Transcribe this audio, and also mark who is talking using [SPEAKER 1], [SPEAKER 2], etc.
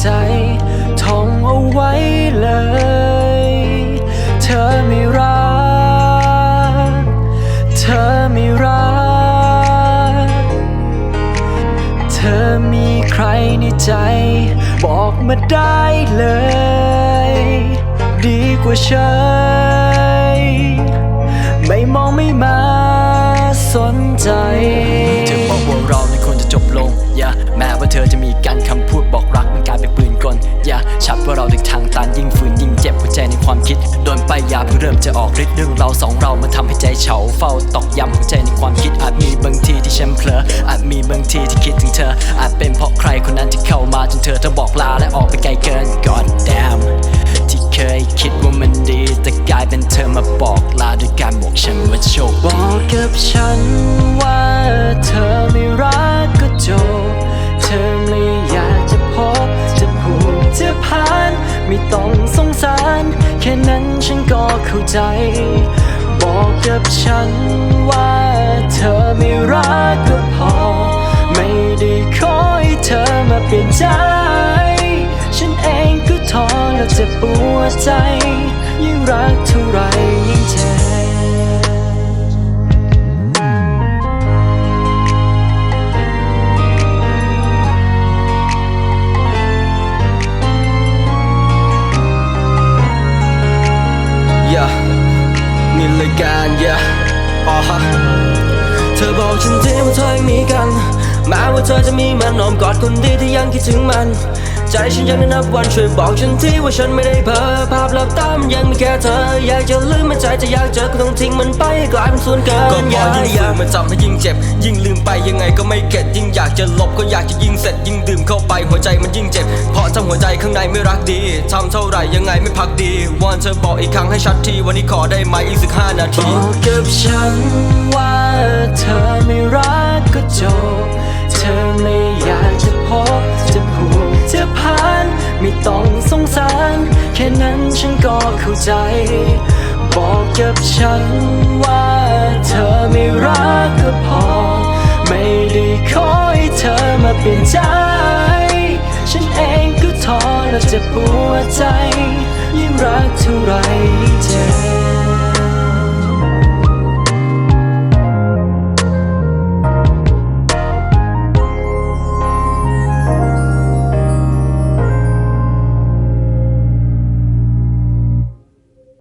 [SPEAKER 1] ใจท่องเอาไว้เลย เธอไม่รัก เธอไม่รัก เธอมีใครในใจ บอกมาได้เลย ดีกว่าเฉย ใจในความคิด โดนไปยาเพิ่อเริ่มจะออกฤทธิ์เรื่องเราสองเรามันทำให้ใจเฉาเฝ้าตอกย้ำหัวใจในความคิดอาจมีบางทีที่ฉันเผลออาจมีบางทีที่คิดถึงเธอ อาจเป็นเพราะใครคนนั้นที่เข้ามาจนเธอต้องบอกลาและออกไปไกลเกิน God damn ที่เคยคิดว่ามันดีแต่กลายเป็นเธอมาบอกลาด้วยการบอกฉันว่าโชคดีบ ฉันก็เข้าใจ บอกกับฉันว่าเธอไม่รักก็พอ ไม่ได้ขอให้เธอมาเปลี่ยนใจ ฉันเองก็ท้อและเจ็บปวดใจ ยิ่งรักเท่าไร
[SPEAKER 2] มีรายการอย่าอ๋อฮะเธอบอกฉันทีว่าเธอยังมีกันแม้ว่าเธอจะมีมันอ้อมกอดคนดีที่ยังคิดถึงมัน ใจฉันยังได้นับวันช่วยบอกฉันทีว่าฉันไม่ได้เพ้อภาพลับตามันยังมีแค่เธอ อยากจะลืมมันใจจะอยากเจอก็ต้องทิ้งมันไปให้กลายเป็นส่วนเกิน
[SPEAKER 3] ก็พอยิ่งฝืนมันจำให้ยิ่งเจ็บ ยิ่งลืมไปยังไงก็ไม่เข็ดยิ่งอยากจะลบก็อยากจะยิ่งเสร็จยิ่งดื่มเข้าไปหัวใจมันยิ่งเจ็บ เพราะทำหัวใจข้างในไม่รักดีทำเท่าไหร่ยังไงไม่พักดีวอนเธอบอกอีกครั้งให้ชัดทีวันนี้ขอได้ไหมอีกสักห้านา
[SPEAKER 1] บ
[SPEAKER 3] ที
[SPEAKER 1] อกกับฉันว่าเธอไม่รักก็จบเธอไม่ ไม่ต้องสงสาร แค่นั้นฉันก็เข้าใจ บอกกับฉันว่าเธอไม่รักก็พอ ไม่ได้ขอให้เธอมาเปลี่ยนใจ ฉันเองก็ท้อและจะปวดใจ ยิ่งรักเท่าไรยิ่งเจ็บ